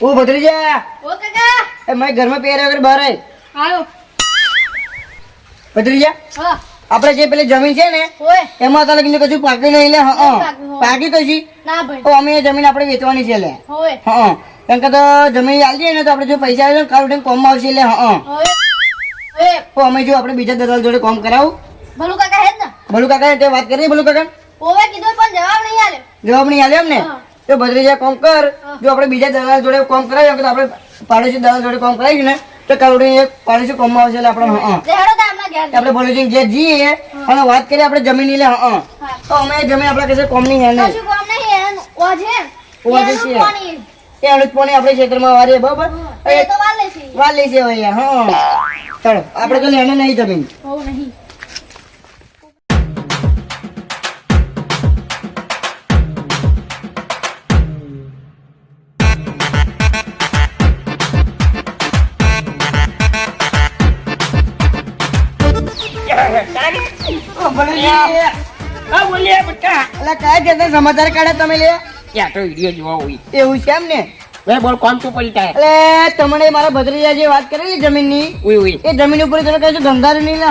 ઓ ભત્રીજા! ઓ કાકા! એ મેં ઘરમાં પહેર્યા વગર બહાર આય. આયો. ભત્રીજા હા. આપણે જે પેલી જમીન છે ને એમાં તો લગીને કશું પાકી નહીં લે હા પાકી તો ના ભાઈ. તો અમે એ જમીન આપણે વેચવાની છે લે. હા કેમ કે તો જમીન આલી ને તો આપણે જો પૈસા આવે ને કાલ ઉઠીને કોમ આવશે લે હા તો અમે જો આપણે બીજા દલાલ જોડે કોમ કરાવું. ભલું કાકા હે ને. ભલું કાકા તે વાત કરીએ ભલુ કાકા? ઓવે કીધું પણ જવાબ નહીં આલે. જવાબ નહીં આલે એમ ને. તો ભદ્રીજા કોમ કર જો આપણે બીજા દલાલ જોડે કોમ કરાવીએ તો આપણે પાડોશી દલાલ જોડે કોમ કરાવી ને તો કાલ ઉઠીને એક પાડોશી કોમમાં આવશે એટલે આપણે હા. આપણે ભલું જે જઈએ અને વાત કરીએ આપણે જમીન લે હા. હા. તો અમે જમીન આપણે હે નહીં. કશું કામ નહીં ઓ છે. ઓજે છે. એ અનુજ પોણી આપણે ક્ષેત્રમાં વારીએ બરોબર? એ તો વાલે છે. વાર છે ભાઈ હા. ચાલો આપણે તો લેને નહીં જમીન. હોવ નહીં હા બોલીએ બટા એટલે કયા છે સમાચાર કાઢે તમે લે. યા તો વીડિયો જોવા હોય. એવું છે એમ ને? વે બોલ કોમ શું પડી થાય એટલે તમને મારા ભત્રીજા જે વાત કરેલી જમીનની ઉઈ ઉઈ. એ જમીન ઉપર તમે કહેશો ગંગારું નહીં લે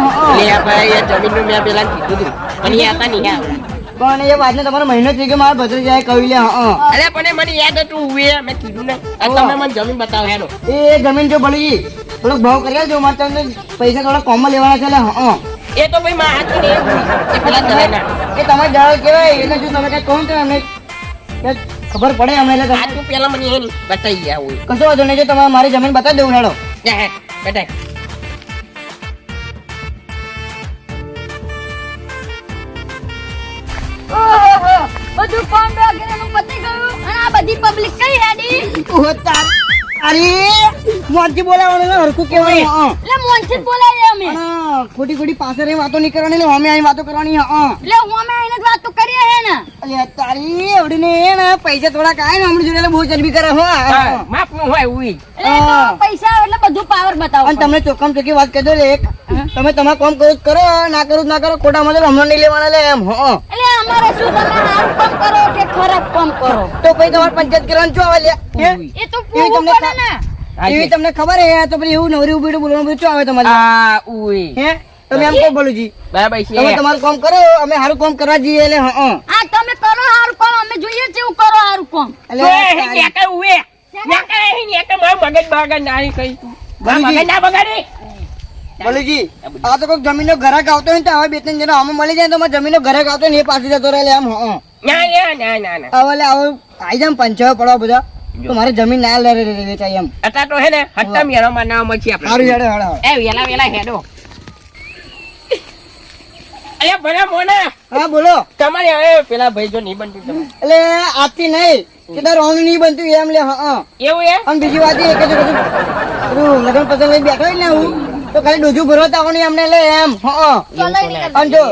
ભાઈ એ જમીન મેં પેલા કીધું પણ એ હતા નહીં પણ એ વાતને તમારો મહિનો થઈ ગયો મારા ભત્રીજાએ કહ્યું લે હા અરે પણ મને યાદ હતું ઉએ મેં કીધું ને. તમે મને જમીન બતાવો એ જમીન જો ભલી થોડોક ભાવ કરી જો મારે તમને પૈસા થોડા કોમમાં લેવાના છે એટલે હા. એ તો ભાઈ માં હાથું ને એ પેલા દહેના એ તમારે દલાલ કહેવાય એટલે જો તમે કઈ કહો તો અમને ખબર પડે અમે એટલે આ તું પેલા મને એ બતાવી ગયા હોય. કશો વાંધો નહીં જો તમારે મારી જમીન બતાવી દઉં હેડો બેટા બધું કોમ વગેરેનું પતી ગયું? અને આ બધી પબ્લિક કઈ હેડી? ઓહો તાર અરે મોંથી બોલાવવાનું એટલે હરખું કેવાય એટલે મોનથી બોલાવીએ અમે. ખોટી ખોટી પાસે રહી વાતો નહીં કરવાની એટલે અમે અહીં વાતો કરવાની હા એટલે હું અમે અહીં જ વાતો કરીએ હે ને. અલ્યા તારી એવડી ને એ ને પૈસા થોડા કાય ને હમણાં જોડે એટલે બહુ ચરબી કરે હો માફનું હોય ઉઈ. એટલે. પૈસા એટલે બધું પાવર બતાવો અને તમને ચોકમ ચોખ્ખી વાત કહી દો લે એક. તમે તમારા કામ કરો કરો ના કરો ના કરો ખોટા મતલબ હમણાં નહીં લેવાના લે એમ હો એટલે અમારે શું તમે સારું કામ કરો કે ખરાબ કામ કરો? તો પછી તમારે પંચાયત કરવાનું શું આવે લે? એ તો પૂરું તમને ને. એવી તમને ખબર હે તો પછી એવું નવરી ઊભી બોલવાનું બધું આવે તમારે? આ ઉઈ. હે? તમે એમ કહો બોલુજી બરાબર તમે તમારું કામ કરો અમે સારું કામ કરવા જઈએ એટલે હા હા. આ તમે કરો સારું કામ અમે જોઈએ કેવું કરો સારું કામ. એટલે તો એ કે કે નેકે એ કે મારું મગજ બગાડ નાહી કઈ તું. મારું મગજ ના બગાડી. બોલુજી આ તો કોઈ જમીનનો ઘરાક આવતો હોય ને તો હવે બે ત્રણ જણા અમે મળી જાય તો જમીનનો ઘરાક આવતો હોય ને એ પાસે જતો રહે એમ હા ના ના ના ના હવે આવો આઈ જામ પંચાયત પડવા બધા. તો મારે જમીન ના લે રે રે વેચાય એમ. અટા તો હે ને હટ્ટા મેળો માં નામ છે આપણે. હેડો હેડો એ વેલા વેલા હેડો. અરે ભલે મોને. હા બોલો. તમારે હવે પેલા ભાઈ જો નહીં બનતું તમે. એટલે આજથી નહીં કે તાર રોંગ નહીં બનતું એમ લે હા એવું એ? અને બીજી વાત એ કે જો પેલું લગ્ન પસંદ લઈ બેઠો ને હું તો ખાલી ડોજું ભરવા આવવાની અમને લે એમ હા અને જો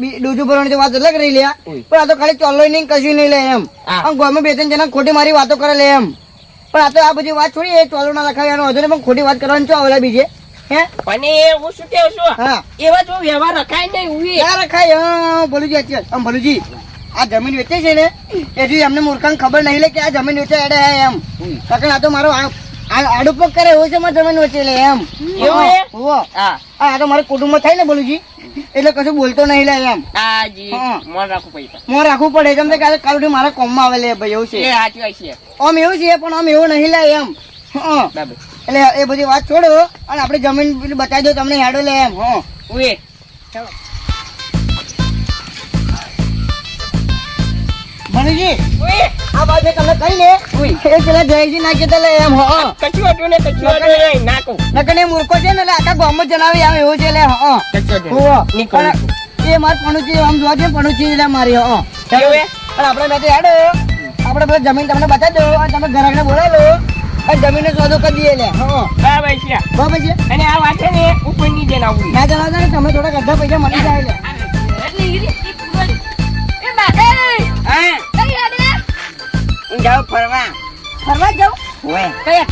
ડોજું ભરવાની વાત અલગ રહી લે પણ આ તો ખાલી ચોલ્લો નહીં કશું નહીં લે એમ. આમ ગોમાં બે ત્રણ જણા ખોટી મારી વાતો કરે લે એમ. પણ આ તો આ બધી વાત છોડી એ ચોલ્લો ના લખાય એનો વધુ પણ ખોટી વાત કરવાની છો આવેલા બીજે? હે? પણ એ હું શું કેવું છું? એવા વ્યવહાર રખાય નહીં ઉઈ ક્યાં રખાય ભલુજી અચ્છી આમ ભલુજી આ જમીન વેચે છે ને એથી અમને મૂર્ખાને ખબર નહીં લે કે આ જમીન વેચે એડે એમ. કારણ આ તો મારો આ- આ આડું પગ કરે એવું છે મારે જમીન વચ્ચે લે એમ. એવું હે? હા. આ તો મારા કુટુંબમાં થાય ને ભલુજી એટલે કશું બોલતો નહીં લે એમ. હા જી. હા. રાખવું પૈસા મોં રાખવું પડે. જેમ કાલે કાલ મારા કોમમાં આવે લે ભાઈ એવું એ છે સાચી વાત છે. આમ એવું છે પણ આમ એવું નહીં લે એમ. એટલે એ બધી વાત છોડો અને આપણે જમીન પેલી બતાવી દો તમને હેડો લે એમ હા. ઉઈ ભલુજી ઉઈ આ બાજુ તમે કઈ લે? ને એ પેલા જયજી નાખી દે લે એમ હા. કચ્છું હતું ને કચ્છું હતું ને નાખું. નકર એ મૂર્ખો છે ને આખા ગામમાં જણાવી આવે એવું છે લે હા. કચ્છું હતું. એ માર પણુચી આમ જોવા જઈએ પણુચી લે મારી હો? પણ આપણે મેં તો હેડો. આપણે પેલા જમીન તમને બતાવી દો અને તમે ઘરાકને બોલાવો. અને જમીનનો સોદો કરી દઈએ લે હા. બરાબર છે. બરાબર છે? અને આ વાત છે ને ઉપરની ઉઈ ના જણાવતા ને તમે થોડા અડધા પૈસા મળી જાય લે. એ બાટે હા. હું જાઉં ફરવા. ફરવા જાઉં? ઓય કયા?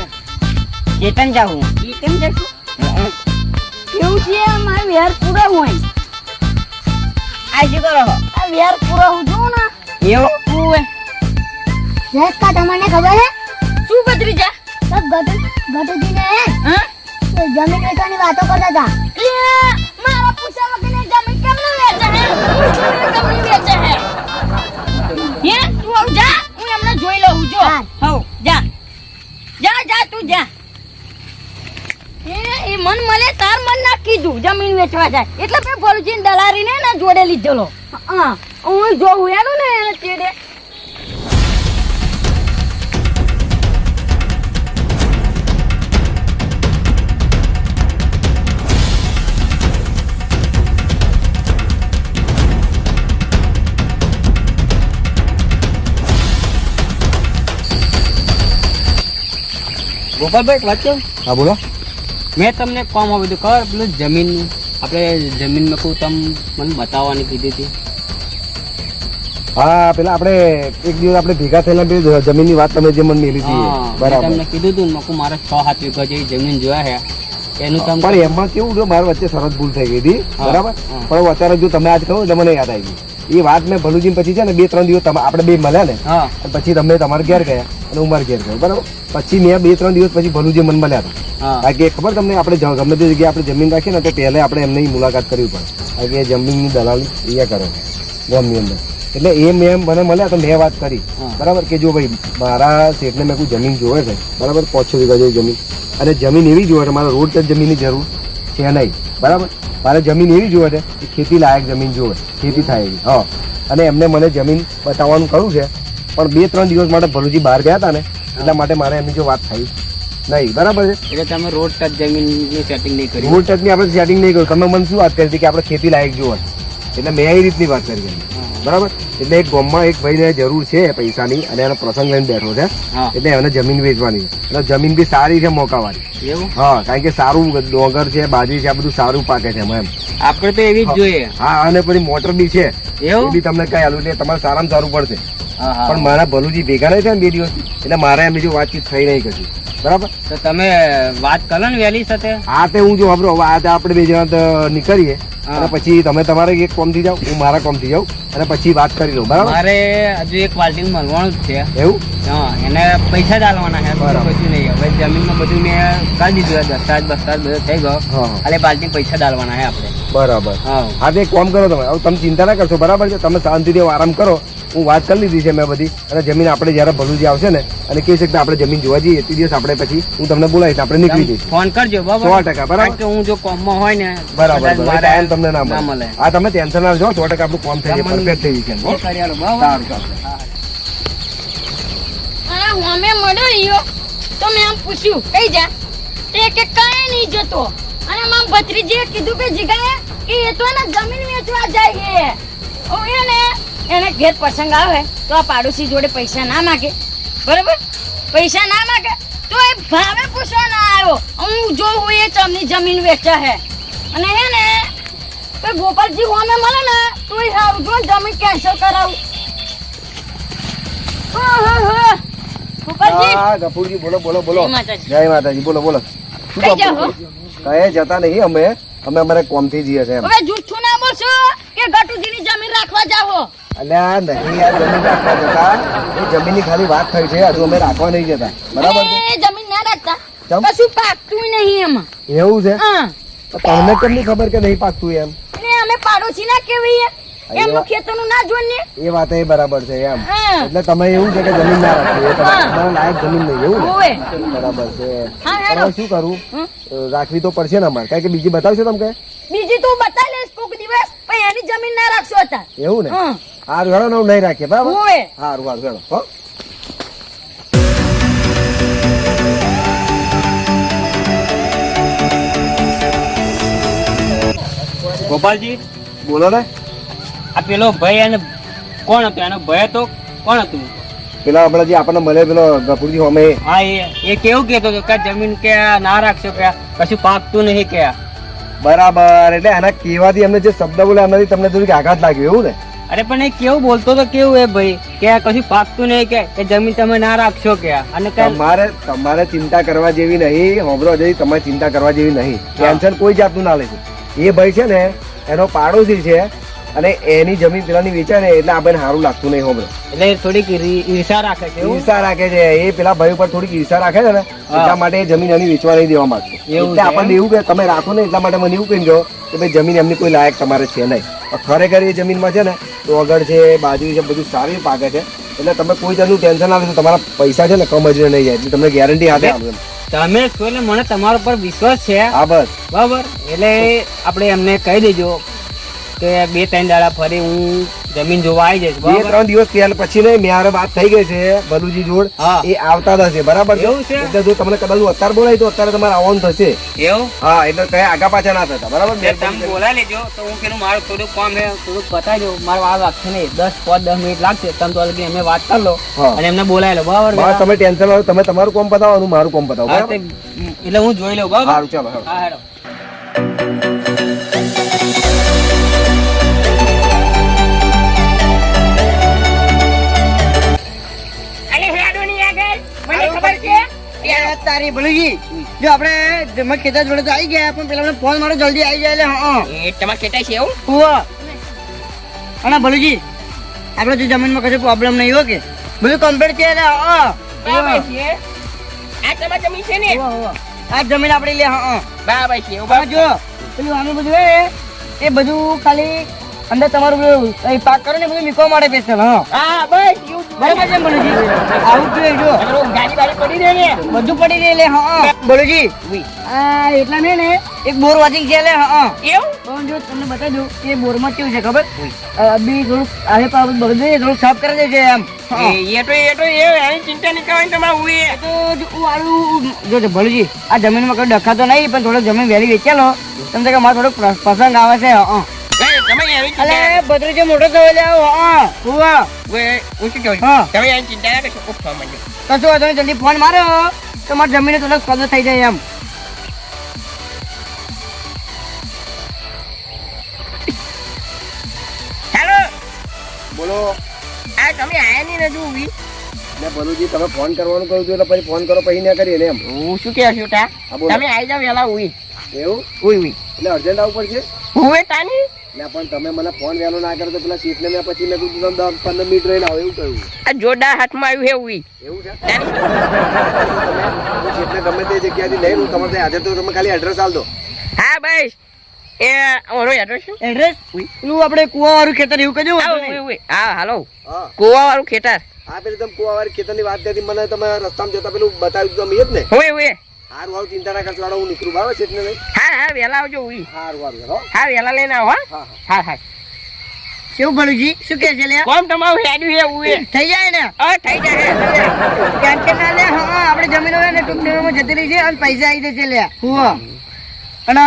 ચેતન જાઉં ઈ જશું? કેવું છે? મારે વેર પૂરો હોય. આ શું કરો. આ વેર પૂરો હું જોઉં ને. એવું? ઓય જસકા તમને ખબર હે? શું બદરી જા? ગટુજીને હે જમીન વેચવાની વાતો કરતા હતા. મારા પૂછા વગર જમીન કેમ ન વેચે હે? નહીં વેચે હે. હે તું જા. જોઈ લઉં જો હવ જા. જા જા તું જા. એ એ મન મળે તાર મન ના કીધું. જમીન વેચવા જાય. એટલે મેં ભલુજીને દલારીને ને જોડે લીધેલો. હા હું જોઉં એનું ને ચેડે. ગોપાલભાઈ વાંચો હા બોલો. મેં તમને કોમ આવ્યું હતું ખબર પેલું જમીન આપણે જમીનમાં કહું તમ મને બતાવવાની કીધી હતી. હા પેલા આપણે એક દિવસ આપણે ભેગા થયેલા જમીનની વાત તમે જે મને મેલી હતી હા, બરાબર. તમને કીધું હતું મકુ મારે છ સાત વીઘા જેવી જમીન જોયા છે. એનું તમે પણ એમાં કેવું જો મારા વચ્ચે સરસ ભૂલ થઈ ગઈ હતી. બરાબર? પણ અત્યારે જો તમે આજ કહો એટલે મને યાદ આવી ગઈ એ વાત મેં ભલુજી પછી છે ને બે ત્રણ દિવસ આપડે આપણે બે મળ્યા ને પછી તમે તમારે ઘેર ગયા અને હું મારા ઘેર ગયો. બરાબર? પછી મેં બે ત્રણ દિવસ પછી ભલુજી મને મળ્યા હતા. કારણ કે ખબર તમને આપણે ગમે તે જગ્યાએ આપણે જમીન રાખીએ ને તો પહેલા આપણે એમની મુલાકાત કરવી પડે. કારણ કે જમીનની દલાલી અહીંયા કરે ગામની અંદર. એટલે એ મેં મને મળ્યા તો મેં વાત કરી. બરાબર? કે જો ભાઈ મારા શેઠને મેં કોઈ જમીન જોવે છે. બરાબર? પાંચ છ વીઘા જેવી જમીન. અને જમીન એવી જોવે છે મારે રોડ ટચ જમીનની જરૂર છે નહીં. બરાબર? મારે જમીન એવી જોવે છે કે ખેતી લાયક જમીન જોવે ખેતી થાય એવી હા. અને એમને મને જમીન બતાવવાનું કહ્યું છે પણ બે ત્રણ દિવસ માટે ભરૂજી બહાર ગયા હતા ને એટલા માટે મારે એમની જો વાત થઈ. નહીં બરાબર છે? એટલે તમે રોડ ટચ જમીનની સેટિંગ નહીં કરી. રોડ ટચની આપણે સેટિંગ નહીં કર્યું તમે મને શું વાત કરી હતી કે આપણે ખેતી લાયક જોવે? એટલે મેં એ રીતની વાત કરી હતી. બરાબર? એટલે એક ગામમાં એક ભાઈને જરૂર છે પૈસાની અને એનો પ્રસંગ લઈને બેઠો છે. એટલે એને જમીન વેચવાની. છે અને જમીન બી સારી છે મોકાવાની હા કારણ કે સારું ડોંગર છે બાજરી છે આ બધું સારું પાકે છે એમ. આપણે તો એવી જ જોઈએ. હા અને પછી મોટર બી છે. એ બી તમને કઈ આલું એટલે તમારે સારામાં સારું પડશે. પણ મારા ભલુજી ભેગા નહીં થયા ને બે દિવસ એટલે મારે એમ બીજું વાતચીત થઈ નહીં કશું. બરાબર? તો તમે વાત કરો ને વહેલી સાથે. આ તે હું જો વાપરો હવે આ તે આપણે બે જણા નીકળીએ. અને પછી તમે તમારે એક કોમથી જાઓ હું મારા કોમથી જાઉં અને પછી વાત કરી લઉં બરાબર? મારે હજુ એક પાર્ટી મળવાનું જ છે. એવું? હા એને પૈસા જ આલવાના છે બરાબર. કશું નહીં. હવે જમીનમાં બધું મેં કરી દીધું છે દસ્તાવેજ બસ્તાવેજ બધો થઈ ગયો. હા હા. એટલે પાર્ટી પૈસા ડાલવાના છે આપણે. બરાબર. હા. હા તે એક કોમ કરો તમે. હવે તમે ચિંતા ના કરશો બરાબર છે? તમે શાંતિથી હવે આરામ કરો. હું વાત કરી લીધી છે મેં બધી. અને જમીન આપણે જયારે ભલુજી આવશે ને અને કહી શકતા આપણે જમીન જોવા જઈએ તે દિવસ આપણે પછી હું તમને બોલાવીશ આપણે નીકળી જઈશ. ફોન કરજો બરાબર? સો ટકા, બરાબર. કે હું જો કોમમાં હોય ને બરાબર મારે ટાઈમ તમને ના મળે. આ તમે ટેન્શન ના જો સો ટકા આપણું કોમ થઈ જાય પરફેક્ટ થઈ જશે. સારું મળ્યો ઈયો. તો મેં આમ પૂછ્યું કઈ જા? તે કે કઈ નહીં જતો. અને મામ ભત્રીજીએ કીધું કે જીગાએ કે એ તો ને જમીન વેચવા જાય છે એને એને ઘેર પ્રસંગ આવે તો આ પાડોશી જોડે પૈસા ના માગે. બરાબર? પૈસા ના માગે તો એ ભાવે પૂછવા ના આવ્યો. હું જો હું એ ચમની જમીન વેચે હે. અને હે ને તો ગોપાલજી હોમે મળે ને તો એ હારું જો જમીન કેન્સલ કરાવું. બોલો બોલો બોલો. જય માતાજી. બોલો બોલો. કઈ જતા નહીં અમે. અમે અમારે કોમથી જઈએ છે હવે જૂઠું ના બોલશો કે ગટુજીની જમીન રાખવા જાઓ. અલ્યા નહીં યાર જમીન રાખવા જતા. એ જમીનની ખાલી વાત થઈ છે હજુ અમે રાખવા નહીં જતા. બરાબર છે? જમીન ના રાખતા. કશું પાકતું નહીં એમાં. એવું છે? તમને કેમ નહીં ખબર કે નહીં પાકતું એમ? ને અમે પાડોશી ના કેવી એમનું ખેતરનું ના જોઈને. એ વાત એ બરાબર છે એમ. એટલે તમે એવું છે કે જમીન ના રાખવી તમારે- લાયક જમીન નહીં એવું બરાબર છે. શું કરું? રાખવી તો પડશે ને અમારે. કારણ કે બીજી બતાવશો તમે બીજી તું બતાવી લઈશ. કોક દિવસ પણ એની જમીન ના રાખશો હતા એવું ને? હા. હારું હેડો ને નહીં રાખીએ બરાબર? હોવે હારું હારું હેડો હો. ગોપાલજી? બોલો ને. આ પેલો ભાઈ અને કોણ હતો? એનો ભય હતો? કોણ હતું? પેલા હમણાં જે આપણને મળે પેલો ગફુરજી હોમે. હા એ એ કેવું કેતો હતો કે જમીન કે આ ના રાખશો કે કશું પાકતું નહીં કે. બરાબર એટલે આના કહેવાથી અમને જે શબ્દ બોલે એમનાથી તમને થોડીક આઘાત લાગ્યો એવું ને? અરે પણ એ કેવું બોલતો તો કેવું એ ભાઈ? કે કશું પાકતું નહીં કે એ જમીન તમે ના રાખશો કે અને તમારે તમારે ચિંતા કરવા જેવી નહીં હોબળો જેવી તમારે ચિંતા કરવા જેવી નહીં. ટેન્શન કોઈ જાતનું ના લેજો એ ભાઈ છે ને એનો પાડોશી છે અને એની જમીન પેલાની વેચાય ને એટલે આપણને સારું લાગતું નહીં હોબળો એટલે થોડીક ઈર્ષા રાખે છે ઈર્ષા રાખે છે. એ પેલા ભાઈ ઉપર થોડીક ઈર્ષા રાખે છે ને એટલા માટે જમીન એની વેચવા નહીં દેવા માંગતો. એટલે આપણને એવું કે તમે રાખો ને એટલા માટે મને એવું કહી દો કે ભાઈ જમીન એમની કોઈ લાયક તમારે છે નહીં. ખરેખર એ જમીનમાં છે ને તો આગળ છે બાજરી છે બધું સારી પાકે છે એટલે તમે કોઈ જાતનું ટેન્શન આવે તો તમારા પૈસા છે ને કમ જ નહીં જાય એટલે તમને ગેરંટી આપે આવે તમે છો એટલે મને તમારા પર વિશ્વાસ છે. હા બસ. બરાબર? એટલે આપણે એમને કહી દેજો કે બે ત્રણ દાડા ફરી હું જમીન જોવા આવી જઈશ બે ત્રણ દિવસ ત્યાં પછી ને મારે વાત થઈ ગઈ છે બલુજી જોડ. હા. એ આવતા હશે બરાબર એવું છે? એટલે જો તમને કદાચ હું અત્યારે બોલાય તો અત્યારે તમારે આવવાનું થશે. એવું? હા એટલે કઈ આગા પાછા ના થતા બરાબર? તમે બોલાવી લેજો તો હું પેલું મારું થોડું કામ છે થોડુંક બતાવી દઉં મારું આ લાગશે નહીં. દસ પાંચ દસ મિનિટ લાગશે તમે તો લગી એમને વાત કરી લો અને એમને બોલાવી લો બરાબર? તમે ટેન્શન લો તમે તમારું કોમ બતાવો મારું કોમ બતાવો હા, એટલે હું જોઈ લઉં બરાબર? ચાલો હા હેડો તારી ભલુજી જો આપણે જમા ખેતર જોડે તો આવી ગયા પણ પેલા ફોન મારો જલ્દી આવી જાય એટલે હા એ તમારે ખેતા છે એવું? ઉવા અને ભલુજી આપણે જો જમીનમાં કશું પ્રોબ્લેમ નહીં હો કે. બધું કમ્પ્લીટ છે એટલે હા બરાબર છે. આ તમારી જમીન છે ને. આ જમીન આપણે લે હા બરાબર છે હવે જો પેલું આનું બધું એ બધું ખાલી અંદર તમારું એ પાક કરો ને બધું મીકવા માટે સ્પેશિયલ હા. હા બસ. બરાબર છે ભલુજી આવું જોઈએ જો. ગાડી વાડી પડી રહે ને. બધું પડી રહે લે હા ભલુજી આ એટલા ને ને એક બોર વોચિંગ છે લે હા એવું? પણ જો તમને બતાવી દઉં કે બોરમાં કેવું છે ખબર? બી થોડુંક આવે પાસે બધું થોડુંક સાફ કરી દે છે એમ. એ તો એ તો એ ચિંતા નહીં કરવાની તમારે તો જો ભલુજી આ જમીનમાં કોઈ ડખા તો નહીં પણ થોડોક જમીન વહેલી વેચેલો તમને કે મારે થોડોક પ્ર- પ્રસંગ આવે છે હા. તમે એની અલે ભદ્રી જે મોટો થયો લે હા હુવા ઉએ, હું શું કહું? છું? હા. તમે એની ચિંતા ના કરશો ઉફ, માંડ્યો. કશું વાંધો જલ્દી ફોન માર્યો તો મારી જમીને થોડોક થઈ જાય એમ. હેલો? બોલો. આ તમે આયા નહીં ને જોવી ને ભલુજી તમે ફોન કરવાનું કહ્યું એટલે પછી ફોન કરો પછી ના કરીએ ને એમ. હું શું કહે છું તા? તમે આવી જાવ વેલા ઉઈ એવું? ઉઈ ઉઈ એટલે અર્જન્ટ આવવું પડશે? તાની? ને પણ તમે મને ફોન વહેલો ના કરો તો પેલા સીટને મેં પછી મેં કીધું તમે દસ પંદર મિનિટ રહીને આવો એવું કહ્યું આ જોરદાર હાથમાં આવ્યું હે એવું છે? સીટને ગમે તે જગ્યાથી લઈને હું તમારે હાજર તો તમે ખાલી એડ્રેસ આલ દો. હા બસ. એ ઓરો એડ્રેસ શું? એડ્રેસ પેલું આપણે કુવા વાળું ખેતર એવું કહેજો હા હાલો. કુવા વાળું ખેતર. હા પેલી તમે કુવાવાળી ખેતરની વાત કરી મને તમે રસ્તામાં જતા પેલું બતાવ્યું તમે એ જ ને? હોય હોય હારું હારું ચિંતા ના કરશો હું નીકળું બરાબર છે નહીં હા વેલા આવજો ઉઈ. હારું હારું હો હા વેલા લઈને આવો હા. હા હા. હા કેવું શું કહે છે લે કોમ તમારું હેડ્યું હે ઉઈ થઈ જાય ને? અ થઈ જાય ટેન્શન ના લે હા આપણે જમીન હોય ને ટૂંક સમયમાં જતી રહી છે અને પૈસા આવી જશે લે હુવા. અને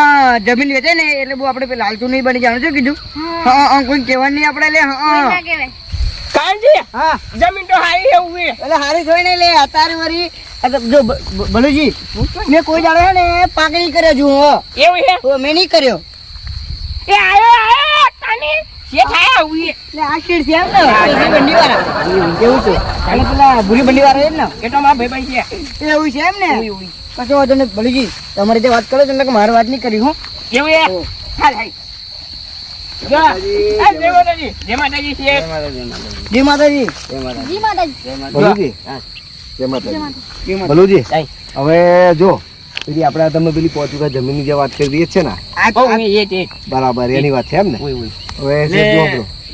જમીન વેચે ને એટલે બહુ આપણે લાલતું નહીં બની જવાનું શું કીધું? હા. હા કોઈ કહેવાનું નહીં આપણે લે હા. કાંજી હા. જમીન તો હારી એવું એટલે હારી નહીં લે અત્યારે વળી જો ભલુજી મેં કોઈ જાણે ને પાકડી કર્યો છું હો. એવું છે? મેં નહીં કર્યો. એ આયો આયો તાની જે થાય ઉઈ એટલે આ શેડ છે એમ ને ભૂરી બંડી વાળા એવું છે. અને પેલા ભૂરી બંડી વાળા એ ને. એ તો મારા ભાઈ છે. એવું છે એમ ને? કશો વાંધો નહીં. ભલુજી તમારી જે વાત કરો છો એટલે મારી વાત નહીં કરી હું. એવું હા હાલ. હવે જો પેલી આપડે તમે પેલી પોચુકા જમીનની જે વાત કરી છે ને? બરાબર એની વાત છે એમ ને? હવે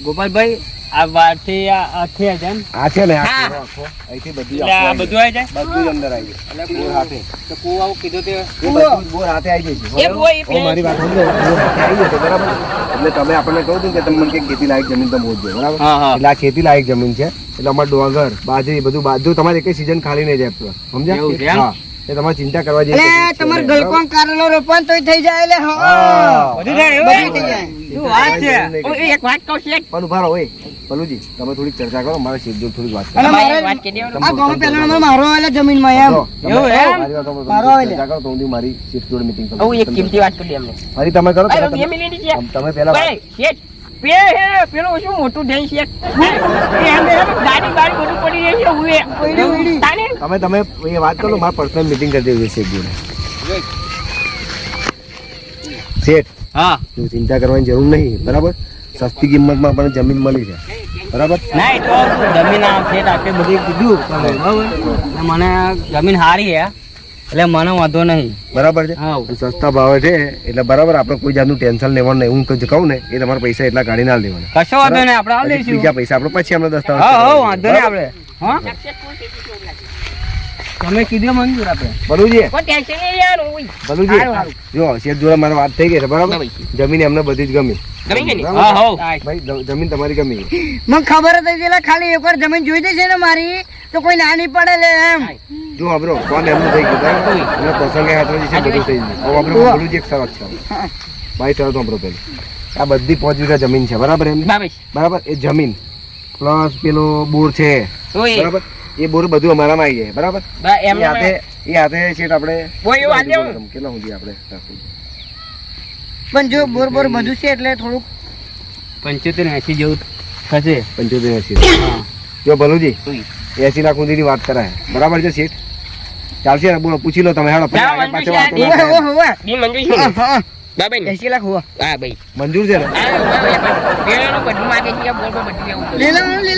ગોપાલભાઈ આ વારથી આ આથી આ જેમ આ છે ને આ હા. પૂરો આખો, અહીંથી બધું આ બધું આવી જાય? બધું અંદર આવી જાય. એટલે બોર હાથે. તો કુવા આવું કીધું તે બધું બોર હાથે આવી જાય એ બોય ઓ, મારી વાત સમજો. બોર હાથે આવી જશે બરાબર? એટલે તમે આપણને કહું કે તમે મને કે ખેતી લાયક જમીન તમે હોજો બરાબર? હા હા. એટલે આ ખેતી લાયક જમીન છે. એટલે અમારે ડોંગર બાજરી બધું બાજુ તમારે એક સીઝન ખાલી નહીં જાય સમજ્યા? હા. એ તમારે ચિંતા કરવા જેવી તમારે નહીં, ગલકોન કારેલો રોપવાનું તોય થઈ જાય એટલે હા. બધું થઈ જાય. શું વાત છે? ઓય એક વાત કહું છું પણ ઊભા રહો ઓય પલુજી તમે થોડીક ચર્ચા કરો મારે સીધું થોડીક વાત કરો. મારે વાત કરી દેવાનો આ ગામ પહેલા નંબર મારો આવેલા જમીનમાં એમ. એવું એમ? મારી વાત સાંભળો, તમે મારો આવે ચર્ચા કરો તો હું મારી સીટ જોડે meeting કરું. હું એક કિંમતી વાત કરી. એમને. મારી તમે કરો અરે પહેલા બે તમે મિનિટ છે. તમે પહેલા શેઠ પે હે પેલું શું મોટું થઈ છે? એમ ગાડી ગાડી બધું પડી રહી છે ઉએ ઉડી, ઉડી. તાને? તમે તમે એ વાત કરો મારે પર્સનલ મીટિંગ કરી દેવી છે જોડે શેઠ હા. તું ચિંતા કરવાની જરૂર નહીં બરાબર? સસ્તી કિંમતમાં પણ જમીન મળી છે બરાબર? ના એ તો જમીન આ ફેટ આપે બધી કીધું. બરાબર? મને જમીન સારી છે એટલે મને વાંધો નહીં. બરાબર છે? હા. સસ્તા ભાવે છે એટલે બરાબર આપણે કોઈ જાતનું ટેન્શન લેવાનું નહીં. હું કહું ને એ તમારા પૈસા એટલા કાઢીને ના લેવાના કશો વાંધો નહીં આપણે બીજા પૈસા આપણે પછી આપણે દસ્તાવેજ હા હા વાંધો નહીં? આપણે. હા? તમે કીધું મંજૂર આપણે ભલુજી કોઈ ટેન્શન નહીં લેવાનું ભલુજી સારું, સારું. જો શેઠ જોડે મારી વાત થઈ ગઈ છે બરાબર. જમીન એમને બધી જ ગમી. જમીન તમારી ગમી. મને ખબર હતી એટલે ખાલી એકવાર જમીન જોઈતી છે ને મારી તો કોઈ ના નહીં પડે લે એમ. જો આપડો કોણ એમનું થઈ ગયું બરાબર? એમને પ્રસંગે હાથમાં છે બધું થઈ ગયું. આપણે ભલુજી એક સરસ છે. ભાઈ સરસ આપણો પેલી. આ બધી પાંચ વીઘા જમીન છે બરાબર એમ બરાબર? એ જમીન. પ્લસ પેલો બોર છે. બરાબર? એ બોર બધું અમારામાં આવી જાય બરાબર? એ હાથે એ હાથે શેઠ આપણે. કેટલા સુધી આપણે પણ જો બોર બોર બધું છે એટલે થોડુંક પંચોતેર એસી જેવું થશે. પંચોતેર એસી. જો ભલુજી એસી લાખ સુધીની વાત કરાય. બરાબર છે શેઠ? ચાલશે બોલો પૂછી લો તમે હેડો પાછળ બાબા એસી લાખ હોવા હા, ભાઈ. મંજૂર છે ને હા, એક બધું માગે છે, બોલ પર લેવું લે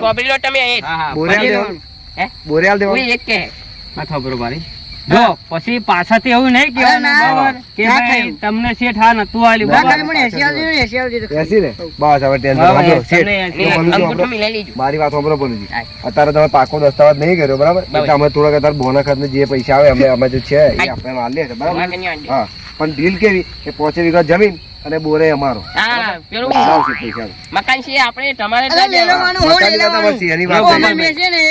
બાબલી તમે એ. દેવાનું હે? દેવાનું એક કે. માથા ખબર મારી જો પછી પાછાથી એવું નહીં કહેવાનું. કે ભાઈ તમને શેઠ હા નતું આલ્યું. બસ. હવે. ટેન્શન. મારી વાત સાંભળો ભલુજી હા. અત્યારે તમે પાકો દસ્તાવેજ નહીં કર્યો બરાબર? એટલે અમે થોડાક અત્યારે બોના ખાતે જે પૈસા આવે અમે અમે જે છે એ આપણે બરાબર. હા. પણ ડીલ કેવી? કે પોચે વીઘા જમીન અને બોરે અમારો. હા, પેલું મકાન છે આપણે તમારે એની વાત છે. ને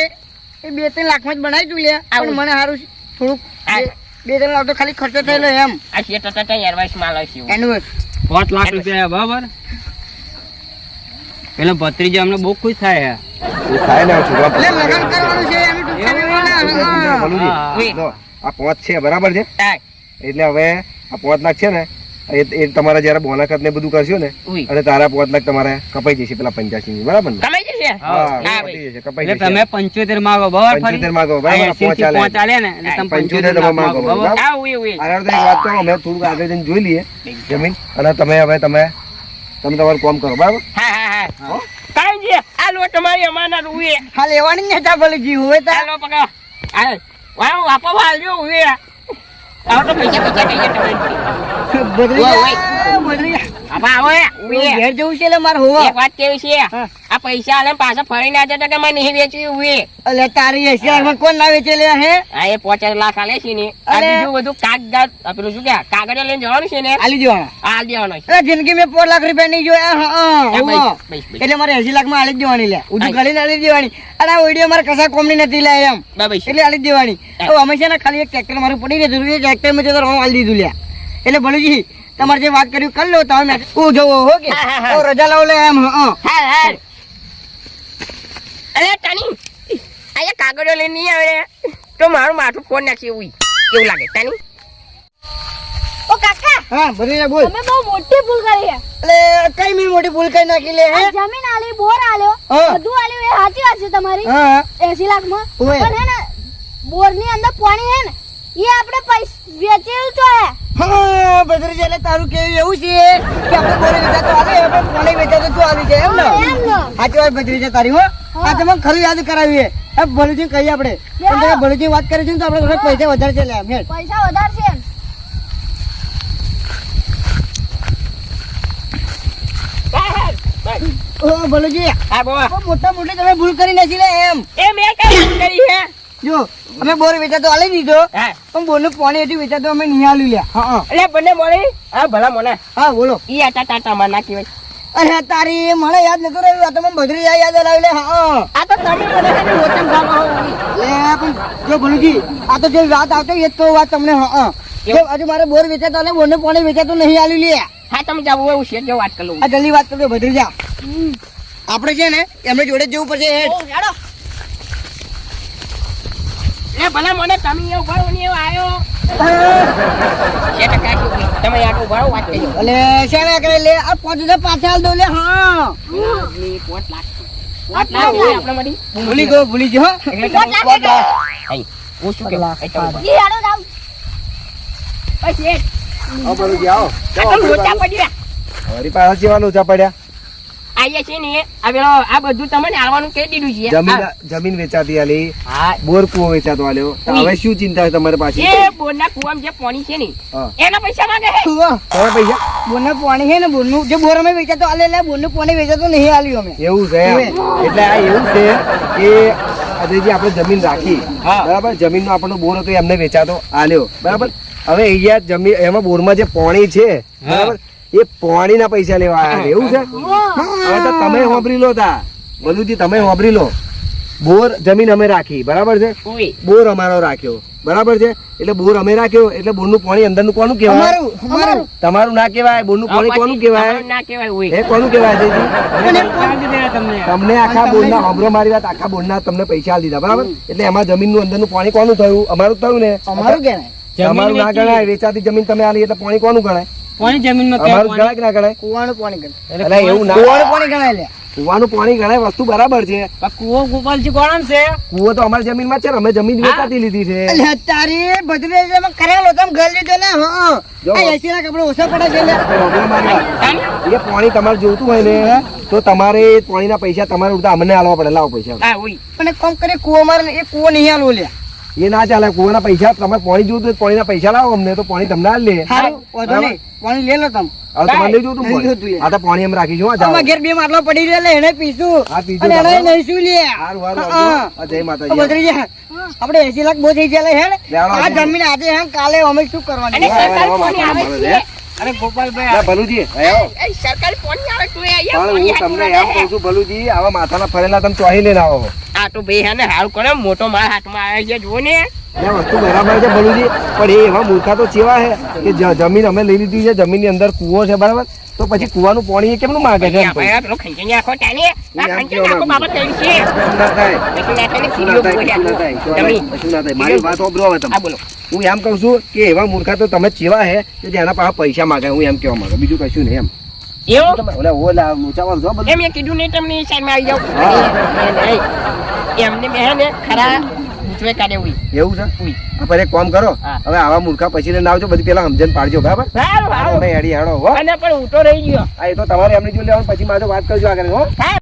એ બે ત્રણ લાખમાં જ બનાવી આવું. પણ મને સારું થોડુંક બે- ત્રણ લાખ તો ખાલી ખર્ચો થયેલો એમ. આ છે ટટા એરવાઈસ માલ હશે એનું પાંચ લાખ રૂપિયા બરાબર? પેલો ભત્રીજો અમને બહુ ખુશ થાય થાય ને છોકરા એટલે લગ્ન કરવાનું છે એનું આ પોચ છે બરાબર છે? એટલે હવે આ પાંચ લાખ છે ને એ તમારા જયારે બોનાખત ને બધું કરશો ને અને તારા પાંચ લાખ તમારે કપાઈ જશે પેલા પંચ્યાસી ની બરાબર ને? ભાઈ. તમે પંચોતેર માગો બરાબર 75 માગો, બરાબર? આ 80 થી પાંચ આલે. પાંચ આલે ને તમે પંચોતેર પંચોતેર તમે લાખ માગો માગો, બરાબર હા, ઉઈ, ઉઈ. આના તો એક વાત કહો અમે થોડુંક આગળ જઈને જોઈ લઈએ જમીન અને તમે હવે તમે તમે તમારું કામ કરો બરાબર હા, હા, હા. કાંઈ છે. આ લો તમારી અમારના રૂએ. હા લેવાની નતા ભલે જી હોય આ લો પકડો. આ, વાવ, વાપો હાલ જો આવો વાત કેવી છે આ પૈસા આલે પાછા કે મને નહીં. એટલે તારી કોણ ના વેચે લે હે લાખ આલે છે ને આ બધું કાગળ પેલું કાગળ લઈને જવાનું છે ને આલી આલ દેવાનો છે જિંદગી મેં પોર લાખ રૂપિયા નહીં જોયા. હા, હા. એટલે મારે એસી લાખમાં આલી જ દેવાની લે. ઉજુ. ગળીને આલી દેવાની. અને આ વીડિયો મારે કશા કોમની નથી લે એમ. એટલે આલી દેવાની. હવે ને ખાલી એક ટ્રેક્ટર મારું પડી રહેતું ટ્રેક્ટર મેં જતો હું આલી દીધું લે. એટલે ભલુજી તમારે જે વાત કર્યું કરી લો. તમે મેં હું જવો હો કે. હા, હા, હા. રજા લાવ લે એમ હા હાલ. અરે તાની અહીંયા કાગળો લઈને નહીં આવે. તો મારું માથું ફોન નાખી એવું એવું લાગે. તાની. હા ભરી બોલ. તમે બહુ મોટી ભૂલ કરી એટલે કઈ મી મોટી ભૂલ કરી નાખી લે હે? જમીન આલી બોર આલ્યો. બધું આલ્યું એ સાચી વાત છે તમારી. હા એસી લાખમાં પણ હે ને બોરની અંદર પાણી હે ને એ આપણે પૈસા વેચેલું તો હે. હા ભદ્રજી એટલે તારું કેવું એવું છે કે આપણે બોરે વેચાતો આલે આપણે પાણી વેચાતો તું આવી છે એમ ને? હા, એમ સાચી વાત ભદ્રજી તારી હો. આ ખરું યાદ કરાવીએ હે ભલુજી કહીએ આપણે. તમે ભલુજી વાત કરી છે ને તો આપણે પૈસા વધારે છે લે પૈસા વધારે છે એમ. હાલ, હાલ. બસ. ઓ ભલુજી. હા બો મોટા મોટી તમે ભૂલ કરી નાખી લે એમ. એ મેં કઈ ભૂલ કરી હે? જો અમે બોર વેચાતો આલી દીધો પણ બોરનું પાણી હજી વેચાતો અમે નહીં આલ્યું લે. હા હા. એટલે બંને મળી હા ભલા મને હા બોલો. ઈ આટા ટાટા માં નાખી હોય. અરે તારી મને યાદ નતો રહ્યું. આ તો મને ભદ્રી યાદ આવી લે. હા હા. આ તો તમે મને ખાલી વચન ગામો હો લે પણ જો ભલુજી આ તો જે વાત આવતી એ તો વાત તમને હા હા. જો આજે મારે બોર વેચાતો બોરનું પાણી વેચાતું નહીં આલ્યું લે. હા તમે જાવ એવું છે જો વાત કરું. આ જલ્દી વાત કરજો ભદ્રી જા આપણે છે ને એમને જોડે જ જવું પડશે હેડ. એ ભલે મને તમે એ ભરો ને એવું આવ્યો? તમે ઊભા વાત કરી અલે શેના કરે? લે આ પાંચ હજાર પાછા આલ દો લે હા. પોટ લાખ મળી ભૂલી ગયો ભૂલી ગયો પોટ લાખ પોટ લાખ. આઈ, હું શું કહું? એ ઈ હેડો જાવ. પછી એ, આવો ભલુજી, આવો આ તો લોચા પડ્યા. વળી પાછા ચેવા લોચા પડ્યા. આઈએ છે ને આ પેલો આ બધું તમને આવવાનું કહી દીધું છે. જમીન જમીન વેચાતી આલી હા. બોર કુવો વેચાતો આલ્યો. તો હવે શું ચિંતા છે તમારી પાસે? એ બોરના કુવામાં જે પાણી છે ને એના પૈસા માંગે છે. કોના પૈસા? બોરનું પાણી છે ને બોરનું જે બોર અમે વેચાતો આલે એટલે બોરનું પાણી વેચાતો નહીં આલ્યું અમે. એવું છે એટલે આ એવું છે કે આજે જે આપણે જમીન રાખી હા. બરાબર? જમીનનો આપણો બોર હતો એમને વેચાતો આલ્યો. બરાબર? હવે અહીંયા જમીન એમાં બોરમાં જે પાણી છે બરાબર? એ પાણીના પૈસા લેવા આવ્યા એવું છે? હવે તો તમે હોંભરી લો તા. બલુજી તમે હોંભરી લો. બોર જમીન અમે રાખી. બરાબર છે? બોર અમારો રાખ્યો. બરાબર છે? એટલે બોર અમે રાખ્યો. એટલે બોરનું પાણી અંદરનું કોનું કેવાય અમારું અમારું. તમારું ના કહેવાય? બોરનું પાણી કોનું કેવાય તમારું ના કહેવાય ઓય. એ કોનું દીધા તમને. આખા બોર ના હોંભરો મારી વાત આખા બોર્ડના તમને પૈસા દીધા. બરાબર? એટલે એમાં જમીનનું અંદરનું પાણી કોનું થયું? અમારું થયું ને? અમારું કેવાય તમારું ના ગણાય વેચાતી જમીન તમે આલી એટલે પાણી કોનું ગણાય? પાણી જમીનમાં અમારું કેવું ગણાય કે ના ગણાય? કુવાનું પાણી ગણાય. એટલે એવું ના કુવાનું પાણી ગણાય લે. કુવાનું પાણી ગણાય વસ્તુ બરાબર છે. કુવો ગોપાલજી કોણ છે. કુવો તો અમારી જમીનમાં છે અમે જમીન વેચાતી લીધી છે. તારી તમે કરેલો તમે ઘર લીધો ને હા. જો. એસી ના કપડા ઓછા પડે છે? એ પાણી તમારે જોઈતું હોય ને તો તમારે પાણી પાણીના પૈસા તમારે ઉડતા અમને આલવા પડે લાવો પૈસા. હા ઓય પણ કોમ કામ કરે કુવો મારે એ કુવો નહીં આલવો લે. એ ના ચાલે કુવાના પૈસા તમે પાણી જોતું પાણીના પૈસા લાવો અમને તો પાણી તમને લે. પાણી લે લો તમે. હવે તમારે લઈ જોતું નહીં જોતું લે. આ તો પાણી એમ રાખીશું હા, ઘેર બે માટલો પડી રહેલે એને પીશું હા, પીશું, એને નહીં શું લે. હારું, હારું, હા. આવજો. હા, જય માતાજી. આ આપણે એસી લાખ બહુ થઈ ગયા હે આ જમીન આજે હે કાલે અમે શું કરવાની? અરે ગોપાલભાઈ ના, ભલુજી સરકારી પાણી આવે તો તમને એમ કહું છું ભલુજી આવા માથાના ફરેલા તમે ચોહી લઈને આવો. આ તો ભાઈ હે ને હારું કરે મોટો માળ હાથમાં આવે છે જુઓ ને. એ વસ્તુ બરાબર છે ભલુજી પણ એ એવા મૂર્ખા તો ચેવા છે કે જમીન અમે લઈ લીધી છે જમીનની અંદર કૂવો છે બરાબર? તો પછી કૂવાનું પાણી કેમનું માગે છે. મારી વાત સાંભળો હવે તમે. બોલો. હું એમ કહું છું કે એવા મૂર્ખા તો તમે ચેવા છે કે જેના પાસે પૈસા માંગે હું એમ કહેવા માંગુ. બીજું કશું નહીં એમ. એવું તમે ઓલા ઓલા ઊંચામાં છો બધું એમ મેં કીધું નહીં તમને સાઈડમાં આવી જાઓ અને એ- એ- એમને મેં ને ખરા પૂછવે કાઢે હોય એવું છે ઉઈ. એક કામ કરો હવે આવા મૂર્ખા પછી લઈને આવજો બધી પેલા સમજણ પાડજો બરાબર સારું સારું હેડી હેડો હો અને પણ હું તો રહી ગયો હા એ તો તમારે એમની જોઈ લેવાનું પછી મારે વાત કરજો આગળ હા